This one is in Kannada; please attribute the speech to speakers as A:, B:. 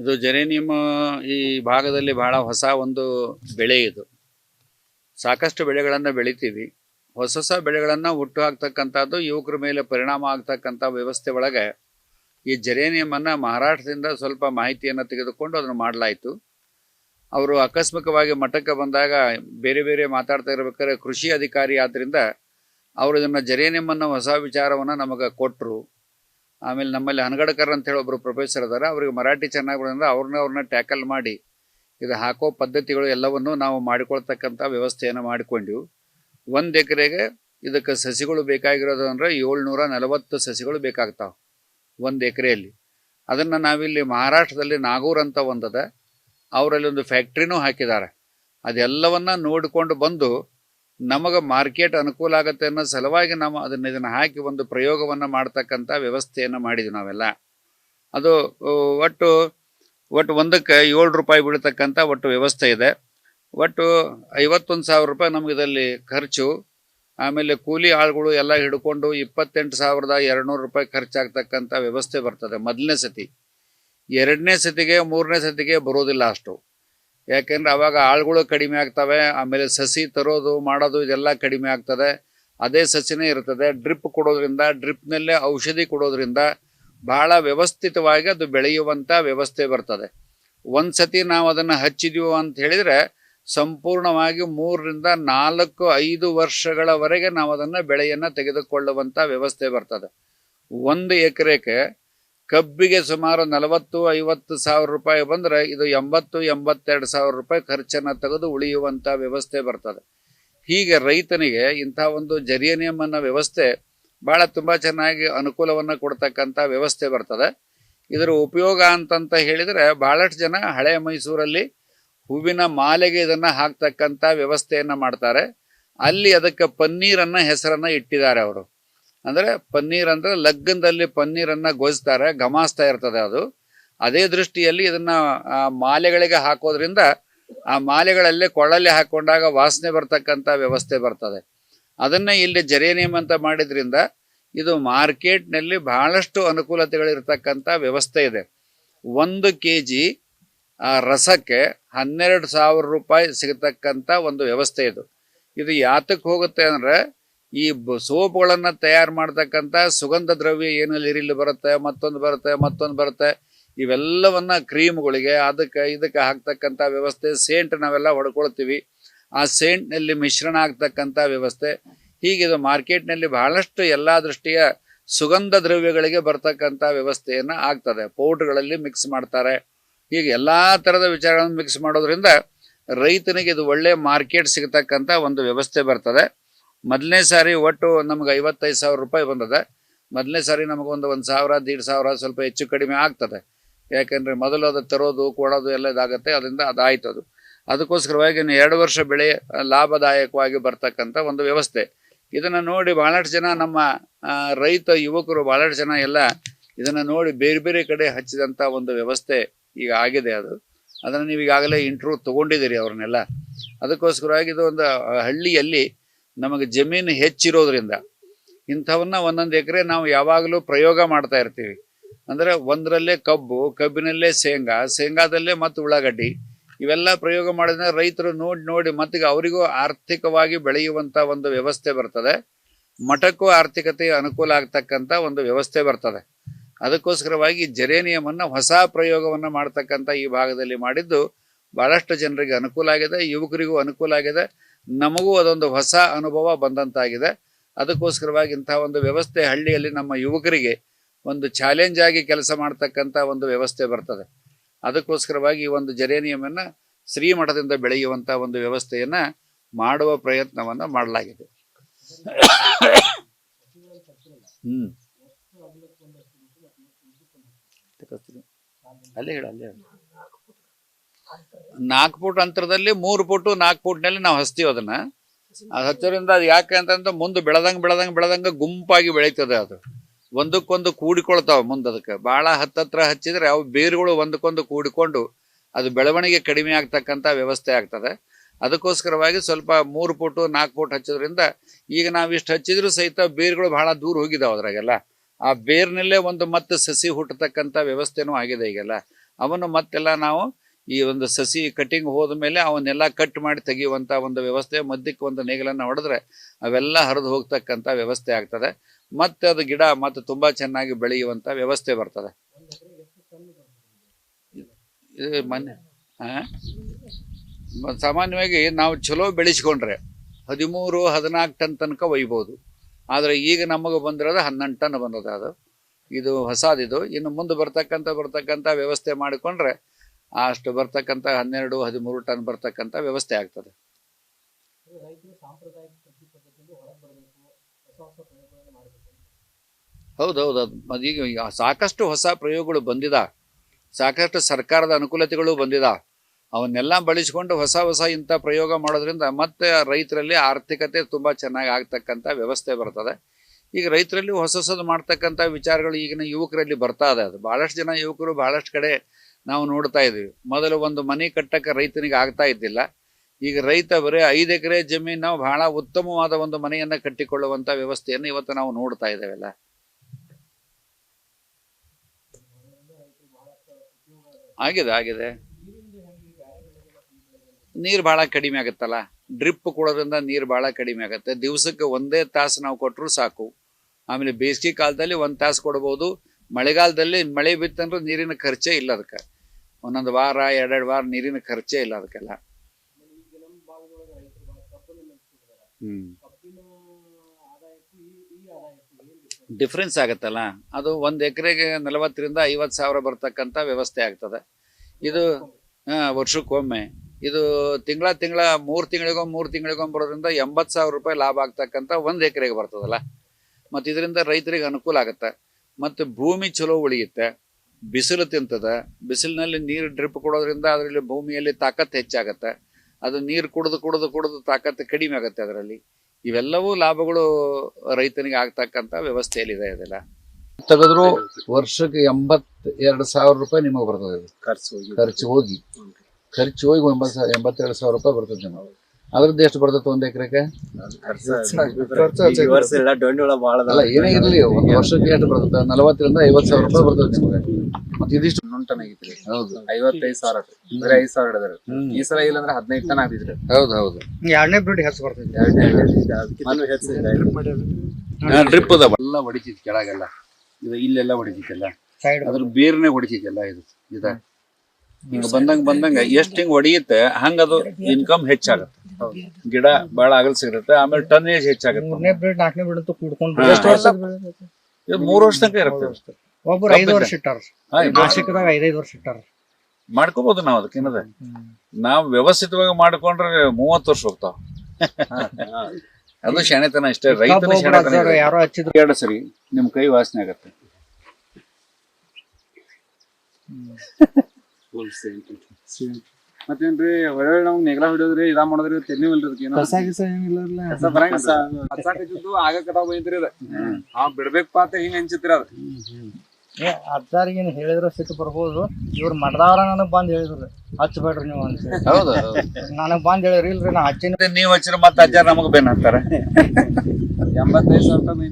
A: ಇದು ಜೆರೇನಿಯಮ್ ಈ ಭಾಗದಲ್ಲಿ ಬಹಳ ಹೊಸ ಒಂದು ಬೆಳೆ ಇದು. ಸಾಕಷ್ಟು ಬೆಳೆಗಳನ್ನು ಬೆಳಿತೀವಿ. ಹೊಸ ಹೊಸ ಬೆಳೆಗಳನ್ನು ಹುಟ್ಟು ಹಾಕ್ತಕ್ಕಂಥದ್ದು ಯುವಕರ ಮೇಲೆ ಪರಿಣಾಮ ಆಗ್ತಕ್ಕಂಥ ವ್ಯವಸ್ಥೆ ಒಳಗೆ ಈ ಜೆರೇನಿಯಮನ್ನು ಮಹಾರಾಷ್ಟ್ರದಿಂದ ಸ್ವಲ್ಪ ಮಾಹಿತಿಯನ್ನು ತೆಗೆದುಕೊಂಡು ಅದನ್ನು ಮಾಡಲಾಯಿತು. ಅವರು ಆಕಸ್ಮಿಕವಾಗಿ ಮಠಕ್ಕೆ ಬಂದಾಗ ಬೇರೆ ಬೇರೆ ಮಾತಾಡ್ತಾ ಇರ್ಬೇಕಾದ್ರೆ ಕೃಷಿ ಅಧಿಕಾರಿ ಆದ್ದರಿಂದ ಅವರು ಇದನ್ನು ಜೆರೇನಿಯಮನ್ನು ಹೊಸ ವಿಚಾರವನ್ನು ನಮಗೆ ಕೊಟ್ಟರು ಆಮೇಲೆ ನಮ್ಮಲ್ಲಿ ಹನಗಡಕರ್ ಅಂತ ಹೇಳಿ ಒಬ್ಬರು ಪ್ರೊಫೆಸರ್ ಇದ್ದಾರೆ ಅವ್ರಿಗೆ ಮರಾಠಿ ಚೆನ್ನಾಗಿ ಬಂದ್ರೆ ಅವ್ರನ್ನ ಅವ್ರನ್ನ ಟ್ಯಾಕಲ್ ಮಾಡಿ ಇದು ಹಾಕೋ ಪದ್ಧತಿಗಳು ಎಲ್ಲವನ್ನು ನಾವು ಮಾಡಿಕೊಳ್ತಕ್ಕಂಥ ವ್ಯವಸ್ಥೆಯನ್ನು ಮಾಡಿಕೊಂಡೆವು. ಒಂದು ಎಕರೆಗೆ ಇದಕ್ಕೆ ಸಸಿಗಳು ಬೇಕಾಗಿರೋದು ಅಂದರೆ ಏಳ್ನೂರ ನಲವತ್ತು ಸಸಿಗಳು ಬೇಕಾಗ್ತಾವೆ ಒಂದು ಎಕರೆಯಲ್ಲಿ. ಅದನ್ನು ನಾವಿಲ್ಲಿ ಮಹಾರಾಷ್ಟ್ರದಲ್ಲಿ ನಾಗೂರ್ ಅಂತ ಒಂದದ, ಅವರಲ್ಲಿ ಒಂದು ಫ್ಯಾಕ್ಟ್ರಿನೂ ಹಾಕಿದ್ದಾರೆ. ಅದೆಲ್ಲವನ್ನ ನೋಡಿಕೊಂಡು ಬಂದು ನಮಗೆ ಮಾರ್ಕೆಟ್ ಅನುಕೂಲ ಆಗುತ್ತೆ ಅನ್ನೋ ಸಲುವಾಗಿ ನಾವು ಅದನ್ನ ಇದನ್ನು ಹಾಕಿ ಒಂದು ಪ್ರಯೋಗವನ್ನು ಮಾಡ್ತಕ್ಕಂಥ ವ್ಯವಸ್ಥೆಯನ್ನು ಮಾಡಿದ್ವಿ ನಾವೆಲ್ಲ. ಅದು ಒಟ್ಟು ಒಟ್ಟು ಒಂದಕ್ಕೆ ಏಳು ರೂಪಾಯಿ ಬೀಳ್ತಕ್ಕಂಥ ಒಟ್ಟು ವ್ಯವಸ್ಥೆ ಇದೆ. ಒಟ್ಟು ಐವತ್ತೊಂದು ಸಾವಿರ ರೂಪಾಯಿ ನಮ್ಗೆ ಇದರಲ್ಲಿ ಖರ್ಚು. ಆಮೇಲೆ ಕೂಲಿ ಆಳುಗಳು ಎಲ್ಲ ಹಿಡ್ಕೊಂಡು ಇಪ್ಪತ್ತೆಂಟು ಸಾವಿರದ ಎರಡುನೂರು ರೂಪಾಯಿ ಖರ್ಚಾಗ್ತಕ್ಕಂಥ ವ್ಯವಸ್ಥೆ ಬರ್ತದೆ ಮೊದಲನೇ ಸತಿ. ಎರಡನೇ ಸತಿಗೆ, ಮೂರನೇ ಸತಿಗೆ ಬರೋದಿಲ್ಲ ಅಷ್ಟು. ಯಾಕೆಂದ್ರೆ ಅವಾಗ ಆಳುಗಳು ಕಡಿಮೆ ಆಗ್ತವೆ, ಆಮೇಲೆ ಸಸಿ ತರೋದು, ಮಾಡೋದು ಇದೆಲ್ಲ ಕಡಿಮೆ ಆಗ್ತದೆ. ಅದೇ ಸಸಿನೇ ಇರ್ತದೆ. ಡ್ರಿಪ್ ಕೊಡೋದ್ರಿಂದ, ಡ್ರಿಪ್ನಲ್ಲೇ ಔಷಧಿ ಕೊಡೋದ್ರಿಂದ ಬಹಳ ವ್ಯವಸ್ಥಿತವಾಗಿ ಅದು ಬೆಳೆಯುವಂಥ ವ್ಯವಸ್ಥೆ ಬರ್ತದೆ. ಒಂದು ಸತಿ ನಾವು ಅದನ್ನು ಹಚ್ಚಿದ್ವು ಅಂತ ಹೇಳಿದರೆ ಸಂಪೂರ್ಣವಾಗಿ ಮೂರರಿಂದ ನಾಲ್ಕು, ಐದು ವರ್ಷಗಳವರೆಗೆ ನಾವು ಅದನ್ನು ಬೆಳೆಯನ್ನು ತೆಗೆದುಕೊಳ್ಳುವಂಥ ವ್ಯವಸ್ಥೆ ಬರ್ತದೆ. ಒಂದು ಎಕರೆಗೆ ಕಬ್ಬಿಗೆ ಸುಮಾರು ನಲವತ್ತು, ಐವತ್ತು ಸಾವಿರ ರೂಪಾಯಿ ಬಂದರೆ ಇದು ಎಂಬತ್ತು, ಎಂಬತ್ತೆರಡು ಸಾವಿರ ರೂಪಾಯಿ ಖರ್ಚನ್ನು ತೆಗೆದು ಉಳಿಯುವಂಥ ವ್ಯವಸ್ಥೆ ಬರ್ತದೆ. ಹೀಗೆ ರೈತನಿಗೆ ಇಂಥ ಒಂದು ಜರಿಯ ನಿಯಮನ ವ್ಯವಸ್ಥೆ ಭಾಳ ತುಂಬ ಚೆನ್ನಾಗಿ ಅನುಕೂಲವನ್ನು ಕೊಡ್ತಕ್ಕಂಥ ವ್ಯವಸ್ಥೆ ಬರ್ತದೆ. ಇದರ ಉಪಯೋಗ ಅಂತಂತ ಹೇಳಿದರೆ ಭಾಳಷ್ಟು ಜನ ಹಳೆ ಮೈಸೂರಲ್ಲಿ ಹೂವಿನ ಮಾಲೆಗೆ ಇದನ್ನು ಹಾಕ್ತಕ್ಕಂಥ ವ್ಯವಸ್ಥೆಯನ್ನು ಮಾಡ್ತಾರೆ. ಅಲ್ಲಿ ಅದಕ್ಕೆ ಪನ್ನೀರನ್ನು ಹೆಸರನ್ನು ಇಟ್ಟಿದ್ದಾರೆ ಅವರು. ಅಂದರೆ ಪನ್ನೀರ್ ಅಂದರೆ ಲಗ್ನದಲ್ಲಿ ಪನ್ನೀರನ್ನು ಗೊಜ್ತಾರೆ ಗಮಾಸ್ತಾ ಇರ್ತದೆ ಅದು. ಅದೇ ದೃಷ್ಟಿಯಲ್ಲಿ ಇದನ್ನ ಮಾಲೆಗಳಿಗೆ ಹಾಕೋದ್ರಿಂದ ಆ ಮಾಲೆಗಳಲ್ಲೇ ಕೊಳ್ಳಲ್ಲಿ ಹಾಕೊಂಡಾಗ ವಾಸನೆ ಬರ್ತಕ್ಕಂಥ ವ್ಯವಸ್ಥೆ ಬರ್ತದೆ. ಅದನ್ನ ಇಲ್ಲಿ ಜರೇನಿಯಂ ಅಂತ ಮಾಡಿದ್ರಿಂದ ಇದು ಮಾರ್ಕೆಟ್ನಲ್ಲಿ ಬಹಳಷ್ಟು ಅನುಕೂಲತೆಗಳಿರ್ತಕ್ಕಂಥ ವ್ಯವಸ್ಥೆ ಇದೆ. ಒಂದು ಕೆ ಜಿ ರಸಕ್ಕೆ ಹನ್ನೆರಡು ಸಾವಿರ ರೂಪಾಯಿ ಸಿಗತಕ್ಕಂಥ ಒಂದು ವ್ಯವಸ್ಥೆ ಇದು. ಇದು ಯಾತಕ್ಕೆ ಹೋಗುತ್ತೆ ಅಂದರೆ ಈ ಸೋಪ್ಗಳನ್ನು ತಯಾರು ಮಾಡ್ತಕ್ಕಂಥ ಸುಗಂಧ ದ್ರವ್ಯ ಏನು ಇರಲಿ ಬರುತ್ತೆ, ಮತ್ತೊಂದು ಬರುತ್ತೆ ಮತ್ತೊಂದು ಬರುತ್ತೆ. ಇವೆಲ್ಲವನ್ನ ಕ್ರೀಮ್ಗಳಿಗೆ ಅದಕ್ಕೆ ಇದಕ್ಕೆ ಹಾಕ್ತಕ್ಕಂಥ ವ್ಯವಸ್ಥೆ, ಸೇಂಟ್ ನಾವೆಲ್ಲ ಹೊಡ್ಕೊಳ್ತೀವಿ. ಆ ಸೇಂಟ್ನಲ್ಲಿ ಮಿಶ್ರಣ ಆಗ್ತಕ್ಕಂಥ ವ್ಯವಸ್ಥೆ. ಹೀಗೆ ಇದು ಮಾರ್ಕೆಟ್ನಲ್ಲಿ ಬಹಳಷ್ಟು ಎಲ್ಲ ದೃಷ್ಟಿಯ ಸುಗಂಧ ದ್ರವ್ಯಗಳಿಗೆ ಬರ್ತಕ್ಕಂಥ ವ್ಯವಸ್ಥೆಯನ್ನು ಆಗ್ತದೆ. ಪೌಡ್ರ್ಗಳಲ್ಲಿ ಮಿಕ್ಸ್ ಮಾಡ್ತಾರೆ. ಹೀಗೆ ಎಲ್ಲ ಥರದ ವಿಚಾರಗಳನ್ನು ಮಿಕ್ಸ್ ಮಾಡೋದ್ರಿಂದ ರೈತನಿಗೆ ಇದು ಒಳ್ಳೆ ಮಾರ್ಕೆಟ್ ಸಿಗತಕ್ಕಂಥ ಒಂದು ವ್ಯವಸ್ಥೆ ಬರ್ತದೆ. ಮೊದಲನೇ ಸಾರಿ ಒಟ್ಟು ನಮ್ಗೆ ಐವತ್ತೈದು ಸಾವಿರ ರೂಪಾಯಿ ಬಂದದೆ. ಮೊದಲನೇ ಸಾರಿ ನಮಗೊಂದು ಒಂದು ಸಾವಿರ, ದೀಡ್ ಸಾವಿರ ಸ್ವಲ್ಪ ಹೆಚ್ಚು ಕಡಿಮೆ ಆಗ್ತದೆ. ಯಾಕೆಂದರೆ ಮೊದಲು ಅದು ತರೋದು, ಕೊಡೋದು ಎಲ್ಲ ಇದಾಗುತ್ತೆ. ಅದರಿಂದ ಅದಾಯ್ತು ಅದು. ಅದಕ್ಕೋಸ್ಕರವಾಗಿ ಎರಡು ವರ್ಷ ಬೆಳೆ ಲಾಭದಾಯಕವಾಗಿ ಬರ್ತಕ್ಕಂಥ ಒಂದು ವ್ಯವಸ್ಥೆ. ಇದನ್ನು ನೋಡಿ ಭಾಳಷ್ಟು ಜನ ನಮ್ಮ ರೈತ, ಯುವಕರು ಭಾಳಷ್ಟು ಜನ ಎಲ್ಲ ಇದನ್ನು ನೋಡಿ ಬೇರೆ ಬೇರೆ ಕಡೆ ಹಚ್ಚಿದಂಥ ಒಂದು ವ್ಯವಸ್ಥೆ ಈಗ ಆಗಿದೆ ಅದು. ಅದನ್ನು ನೀವು ಈಗಾಗಲೇ ಇಂಟ್ರೂ ತೊಗೊಂಡಿದ್ದೀರಿ ಅವ್ರನ್ನೆಲ್ಲ. ಅದಕ್ಕೋಸ್ಕರವಾಗಿ ಇದು ಒಂದು ಹಳ್ಳಿಯಲ್ಲಿ ನಮಗೆ ಜಮೀನು ಹೆಚ್ಚಿರೋದ್ರಿಂದ ಇಂಥವನ್ನ ಒಂದೊಂದು ಎಕರೆ ನಾವು ಯಾವಾಗಲೂ ಪ್ರಯೋಗ ಮಾಡ್ತಾ ಇರ್ತೀವಿ. ಅಂದರೆ ಒಂದರಲ್ಲೇ ಕಬ್ಬು, ಕಬ್ಬಿನಲ್ಲೇ ಶೇಂಗಾ, ಶೇಂಗಾದಲ್ಲೇ ಮತ್ತು ಉಳ್ಳಾಗಡ್ಡಿ, ಇವೆಲ್ಲ ಪ್ರಯೋಗ ಮಾಡಿದ್ರೆ ರೈತರು ನೋಡಿ ನೋಡಿ ಮತ್ತೆ ಅವರಿಗೂ ಆರ್ಥಿಕವಾಗಿ ಬೆಳೆಯುವಂಥ ಒಂದು ವ್ಯವಸ್ಥೆ ಬರ್ತದೆ. ಮಠಕ್ಕೂ ಆರ್ಥಿಕತೆ ಅನುಕೂಲ ಆಗ್ತಕ್ಕಂಥ ಒಂದು ವ್ಯವಸ್ಥೆ ಬರ್ತದೆ. ಅದಕ್ಕೋಸ್ಕರವಾಗಿ ಜರೇನಿಯಮನ್ನು ಹೊಸ ಪ್ರಯೋಗವನ್ನು ಮಾಡ್ತಕ್ಕಂಥ ಈ ಭಾಗದಲ್ಲಿ ಮಾಡಿದ್ದು ಭಾಳಷ್ಟು ಜನರಿಗೆ ಅನುಕೂಲ ಆಗಿದೆ, ಯುವಕರಿಗೂ ಅನುಕೂಲ ಆಗಿದೆ. ನಮಗೂ ಅದೊಂದು ಹೊಸ ಅನುಭವ ಬಂದಂತಾಗಿದೆ. ಅದಕ್ಕೋಸ್ಕರವಾಗಿ ಇಂಥ ಒಂದು ವ್ಯವಸ್ಥೆ ಹಳ್ಳಿಯಲ್ಲಿ ನಮ್ಮ ಯುವಕರಿಗೆ ಒಂದು ಚಾಲೆಂಜ್ ಆಗಿ ಕೆಲಸ ಮಾಡ್ತಕ್ಕಂಥ ಒಂದು ವ್ಯವಸ್ಥೆ ಬರ್ತದೆ. ಅದಕ್ಕೋಸ್ಕರವಾಗಿ ಈ ಒಂದು ಜರೇನಿಯಮನ್ನು ಶ್ರೀಮಠದಿಂದ ಬೆಳೆಯುವಂಥ ಒಂದು ವ್ಯವಸ್ಥೆಯನ್ನು ಮಾಡುವ ಪ್ರಯತ್ನವನ್ನು ಮಾಡಲಾಗಿದೆ. ಹ್ಮ್. ಅಲ್ಲೇ ಹೇಳು ಅಲ್ಲೇ ಹೇಳು. ನಾಲ್ಕು ಫುಟ್ ಅಂತರದಲ್ಲಿ ಮೂರು ಫುಟ್ ನಾಲ್ಕು ಫುಟ್ನಲ್ಲಿ ನಾವು ಹಚ್ತೀವಿ ಅದನ್ನ. ಅದು ಹಚ್ಚೋದ್ರಿಂದ ಅದು ಯಾಕೆ ಅಂತಂದ್ರೆ ಮುಂದೆ ಬೆಳೆದಂಗೆ ಬೆಳೆದಂಗೆ ಬೆಳೆದಂಗೆ ಗುಂಪಾಗಿ ಬೆಳೀತದೆ ಅದು. ಒಂದಕ್ಕೊಂದು ಕೂಡಿಕೊಳ್ತಾವ ಮುಂದೆ ಅದಕ್ಕೆ. ಭಾಳ ಹತ್ತತ್ರ ಹಚ್ಚಿದ್ರೆ ಅವು ಬೇರುಗಳು ಒಂದಕ್ಕೊಂದು ಕೂಡಿಕೊಂಡು ಅದು ಬೆಳವಣಿಗೆ ಕಡಿಮೆ ಆಗ್ತಕ್ಕಂಥ ವ್ಯವಸ್ಥೆ ಆಗ್ತದೆ. ಅದಕ್ಕೋಸ್ಕರವಾಗಿ ಸ್ವಲ್ಪ ಮೂರು ಫುಟ್ ನಾಲ್ಕು ಫುಟ್ ಹಚ್ಚೋದ್ರಿಂದ ಈಗ ನಾವು ಇಷ್ಟು ಹಚ್ಚಿದ್ರು ಸಹಿತ ಬೇರುಗಳು ಬಹಳ ದೂರ ಹೋಗಿದಾವೆ ಅದ್ರಾಗೆಲ್ಲ. ಆ ಬೇರ್ನಲ್ಲೇ ಒಂದು ಮತ್ತೆ ಸಸಿ ಹುಟ್ಟತಕ್ಕಂಥ ವ್ಯವಸ್ಥೆನೂ ಆಗಿದೆ ಈಗೆಲ್ಲ. ಅವನ್ನು ಮತ್ತೆಲ್ಲ ನಾವು ಈ ಒಂದು ಸಸಿ ಕಟಿಂಗ್ ಹೋದ ಮೇಲೆ ಅವನ್ನೆಲ್ಲ ಕಟ್ ಮಾಡಿ ತೆಗೆಯುವಂಥ ಒಂದು ವ್ಯವಸ್ಥೆ, ಮಧ್ಯಕ್ಕೆ ಒಂದು ನೇಗಿಲನ್ನು ಹೊಡೆದ್ರೆ ಅವೆಲ್ಲ ಹರಿದು ಹೋಗ್ತಕ್ಕಂಥ ವ್ಯವಸ್ಥೆ ಆಗ್ತದೆ. ಮತ್ತೆ ಅದು ಗಿಡ ಮತ್ತೆ ತುಂಬ ಚೆನ್ನಾಗಿ ಬೆಳೆಯುವಂಥ ವ್ಯವಸ್ಥೆ ಬರ್ತದೆ. ಇದು ಮೊನ್ನೆ? ಸಾಮಾನ್ಯವಾಗಿ ನಾವು ಚಲೋ ಬೆಳೆಸ್ಕೊಂಡ್ರೆ ಹದಿಮೂರು, ಹದಿನಾಲ್ಕು ಟನ್ ತನಕ ಒಯ್ಬೋದು. ಆದರೆ ಈಗ ನಮಗೆ ಬಂದಿರೋದು ಹನ್ನೊಂದು ಟನ್ ಬಂದದ ಅದು. ಇದು ಹೊಸದಿದು. ಇನ್ನು ಮುಂದೆ ಬರ್ತಕ್ಕಂಥ ಬರ್ತಕ್ಕಂಥ ವ್ಯವಸ್ಥೆ ಮಾಡಿಕೊಂಡ್ರೆ ಅಷ್ಟು ಬರ್ತಕ್ಕಂಥ ಹನ್ನೆರಡು ಹದಿಮೂರು ಟನ್ ಬರ್ತಕ್ಕಂಥ ವ್ಯವಸ್ಥೆ ಆಗ್ತದೆ. ಹೌದೌದು ಅದು ಈಗ ಸಾಕಷ್ಟು ಹೊಸ ಪ್ರಯೋಗಗಳು ಬಂದಿದ. ಸಾಕಷ್ಟು ಸರ್ಕಾರದ ಅನುಕೂಲತೆಗಳು ಬಂದಿದ. ಅವನ್ನೆಲ್ಲ ಬಳಸಿಕೊಂಡು ಹೊಸ ಹೊಸ ಇಂಥ ಪ್ರಯೋಗ ಮಾಡೋದ್ರಿಂದ ಮತ್ತೆ ರೈತರಲ್ಲಿ ಆರ್ಥಿಕತೆ ತುಂಬ ಚೆನ್ನಾಗಿ ಆಗ್ತಕ್ಕಂಥ ವ್ಯವಸ್ಥೆ ಬರ್ತದೆ. ಈಗ ರೈತರಲ್ಲಿ ಹೊಸ ಹೊಸದು ಮಾಡ್ತಕ್ಕಂಥ ವಿಚಾರಗಳು ಈಗಿನ ಯುವಕರಲ್ಲಿ ಬರ್ತಾ ಇದೆ. ಅದು ಭಾಳಷ್ಟು ಜನ ಯುವಕರು ಭಾಳಷ್ಟು ಕಡೆ ನಾವು ನೋಡ್ತಾ ಇದ್ದೀವಿ. ಮೊದಲು ಒಂದು ಮನೆ ಕಟ್ಟಕ್ಕೆ ರೈತನಿಗೆ ಆಗ್ತಾ ಇದ್ದಿಲ್ಲ. ಈಗ ರೈತ ಬರೀ ಐದು ಎಕರೆ ಜಮೀನು ಬಹಳ ಉತ್ತಮವಾದ ಒಂದು ಮನೆಯನ್ನ ಕಟ್ಟಿಕೊಳ್ಳುವಂಥ ವ್ಯವಸ್ಥೆಯನ್ನು ಇವತ್ತು ನಾವು ನೋಡ್ತಾ ಇದ್ದೇವೆಲ್ಲ ಆಗಿದೆ ಆಗಿದೆ. ನೀರು ಭಾಳ ಕಡಿಮೆ ಆಗುತ್ತಲ್ಲ. ಡ್ರಿಪ್ ಕೊಡೋದ್ರಿಂದ ನೀರು ಭಾಳ ಕಡಿಮೆ ಆಗುತ್ತೆ. ದಿವಸಕ್ಕೆ ಒಂದೇ ತಾಸು ನಾವು ಕೊಟ್ಟರು ಸಾಕು. ಆಮೇಲೆ ಬೇಸಿಗೆ ಕಾಲದಲ್ಲಿ ಒಂದು ತಾಸು ಕೊಡ್ಬೋದು. ಮಳೆಗಾಲದಲ್ಲಿ ಮಳೆ ಬಿತ್ತಂದ್ರೆ ನೀರಿನ ಖರ್ಚೇ ಇಲ್ಲ ಅದಕ್ಕೆ. ಒಂದೊಂದು ವಾರ, ಎರಡೆರಡು ವಾರ ನೀರಿನ ಖರ್ಚೇ ಇಲ್ಲ ಅದಕ್ಕೆಲ್ಲ.
B: ಡಿಫ್ರೆನ್ಸ್
A: ಆಗತ್ತಲ್ಲ? ಅದು ಒಂದು ಎಕರೆಗೆ ನಲವತ್ತರಿಂದ ಐವತ್ತು ಸಾವಿರ ಬರ್ತಕ್ಕಂಥ ವ್ಯವಸ್ಥೆ ಆಗ್ತದೆ. ಇದು ವರ್ಷಕ್ಕೊಮ್ಮೆ. ಇದು ತಿಂಗಳ ತಿಂಗಳ ಮೂರು ತಿಂಗಳಿಗೊಮ್ ಮೂರು ತಿಂಗಳಿಗೊಮ್ಮೆ ಬರೋದ್ರಿಂದ ಎಂಬತ್ತು ಸಾವಿರ ರೂಪಾಯಿ ಲಾಭ ಆಗ್ತಕ್ಕಂಥ ಒಂದು ಎಕರೆಗೆ ಬರ್ತದಲ್ಲ. ಮತ್ತು ಇದರಿಂದ ರೈತರಿಗೆ ಅನುಕೂಲ ಆಗುತ್ತೆ. ಮತ್ತು ಭೂಮಿ ಚಲೋ ಉಳಿಯುತ್ತೆ ಬಿಸಿಲು ತಿಂತದೆ ಬಿಸಿಲಿನಲ್ಲಿ ನೀರು ಡ್ರಿಪ್ ಕೊಡೋದ್ರಿಂದ ಅದರಲ್ಲಿ ಭೂಮಿಯಲ್ಲಿ ತಾಕತ್ತು ಹೆಚ್ಚಾಗತ್ತೆ ಅದು ನೀರು ಕುಡಿದು ಕುಡಿದು ಕುಡಿದು ತಾಕತ್ತು ಕಡಿಮೆ ಆಗುತ್ತೆ ಅದರಲ್ಲಿ. ಇವೆಲ್ಲವೂ ಲಾಭಗಳು ರೈತನಿಗೆ ಆಗ್ತಕ್ಕಂಥ ವ್ಯವಸ್ಥೆಯಲ್ಲಿದೆ ಇದೆಲ್ಲ. ತೆಗೆದ್ರು ವರ್ಷಕ್ಕೆ ಎಂಬತ್ ಎರಡು ಸಾವಿರ ರೂಪಾಯಿ ನಿಮಗೆ ಬರ್ತದೆ
C: ಖರ್ಚು ಹೋಗಿ.
A: ಖರ್ಚು ಹೋಗಿ. ಸಾವಿರ ಎಂಬತ್ತೆರಡು ಸಾವಿರ ರೂಪಾಯಿ ಬರ್ತದೆ ನಿಮಗೆ ಅದ್ರದ್ದು ಎಷ್ಟು ಬರ್ತದೆ ಒಂದ್ ಎಕರೆಗೆ?
C: ಎಲ್ಲ
A: ಅಲ್ಲ ಏನೇ ಇರಲಿ ಒಂದ್ ವರ್ಷಕ್ಕೆ ಎಷ್ಟು ಬರ್ತದೆ? ನಲವತ್ತರಿಂದ ಐವತ್ ಸಾವಿರ ರೂಪಾಯಿ ಬರ್ತದೆ ನಿಮಗೆ. ಮತ್ತೆ ಇದಿಷ್ಟು
D: ಟನ್ ಆಗಿತ್ತು
A: ಹೌದು.
D: ಐವತ್ತೈದು ಸಾವಿರ ಅಂದ್ರೆ ಐದು ಸಾವಿರ ಹಿಡಿದ್ರೆ ಈ ಸಲ ಇಲ್ಲ ಅಂದ್ರೆ ಹದಿನೈದು ಟನ್ ಆಗಿದ್ರೆ.
A: ಹೌದು ಹೌದು.
B: ಎರಡನೇ ಬ್ರೀಡ್ ಹೆಚ್ಚು ಬರ್ತೈತಿ
C: ಅದಕ್ಕಿಂತ ಹೆಚ್ಚು
A: ಡ್ರಿಪ್ ಅದ. ಎಲ್ಲ ಹೊಡಿತಿತ್ತು ಕೆಳಗೆಲ್ಲ. ಇದು ಇಲ್ಲೆಲ್ಲ ಹೊಡಿತಿತ್ತಲ್ಲ? ಅದ್ರ ಬೇರ್ನೆ ಹೊಡಿತಿತ್ತಲ್ಲ ಇದು? ಇದ? ಬಂದಂಗ ಬಂದಂಗ ಎಷ್ಟ್ ಹಿಂಗ್ ಹೊಡಿಯುತ್ತೆ ಹಂಗ ಅದು ಇನ್ಕಮ್ ಹೆಚ್ಚಾಗುತ್ತೆ. ಗಿಡ ಬಹಳ ಆಗಲ್ ಸಿಗುತ್ತೆ ಆಮೇಲೆ ಟನ್ನೇಜ್ ಹೆಚ್ಚಾಗುತ್ತೆ.
B: ಮೂರನೇ ಬ್ರೀಡ್ ನಾಲ್ಕನೇ ಬ್ರೀಡ್ ಅಂತ ಕೂಡ್ಕೊಂಡು. ಎಷ್ಟು ವರ್ಷ?
A: ಇದು ಮೂರು ವರ್ಷ ತನಕ ಇರುತ್ತೆ.
B: ಒಬ್ಬರು ಐದು ವರ್ಷ ಇಟ್ಟಾರ. ನಾಸಿಕದಾಗ ಐದೈದು ವರ್ಷ ಇಟ್ಟಾರ.
A: ಮಾಡ್ಕೋಬಹುದು ನಾವು ಅದಕ್ಕಿನ್ನದ ನಾವ್ ವ್ಯವಸ್ಥಿತವಾಗಿ ಮಾಡ್ಕೊಂಡ್ರೆ ಮೂವತ್ತು ವರ್ಷ ಹೋಗ್ತಾವ. ಅದು ಶಾಣೆತನ ಇಷ್ಟೇ ರೈತನ ಶಾಣೆತನ.
B: ಯಾರೋ ಹಚ್ಚಿದ್ರು.
A: ಎರಡು ಸರಿ ನಿಮ್ ಕೈ ವಾಸನೆ ಆಗತ್ತೆ.
D: ಮತ್ತೇನ್ರಿ ಒಳ್ಳೆ ನಮ್ಗ್ ನೆಗಲ ಹೊಡಿಯೋದ್ರಿ ಇದಾ ಮಾಡೋದ್ರಿ ತೆನ್ನಿವಲ್ರಿ ಇಲ್ರಿ ಏನೋ.
B: ಕಸ ಗಿಸ ಏನಿಲ್ಲ
D: ಕಸ ಬರಂಗಿಲ್ಲ ಹಚ್ಚಾಕತ್ತಿದ್ದು ಆಗ ಕಟಾವ್ ಬೈತ್ರಿ ಅದ ಆ ಬಿಡ್ಬೇಕಪ್ಪ ಅಂತ ಹಿಂಗ ಹಂಚಿತ್ರಿ ಅದ.
B: ಏ ಅಜ್ಜಾರಿಗೇನು ಹೇಳಿದ್ರು ಸಿಟ್ಟು ಬರ್ಬೋದು. ಇವ್ರು ಮಡ್ದವ್ರ ನನಗ್ ಬಂದ್ ಹೇಳಿದ್ರು. ಹಚ್ಬೇಡ್ರಿ ನೀವು ಅಂತ
A: ಹೌದು
B: ನನಗ್ ಬಂದ್ ಹೇಳಿರಿ ಇಲ್ರಿ ನಾ ಹಚ್ಚಿನ.
A: ನೀವ್ ಹಚ್ಚಿರ ಮತ್ತೆ ಅಜ್ಜಾರ್ ನಮಗ್ ಬೆನ್ ಹಾಕ್ತಾರ
D: ಎಂಬತ್ತೈದು ಸಾವಿರ ರೂಪಾಯಿ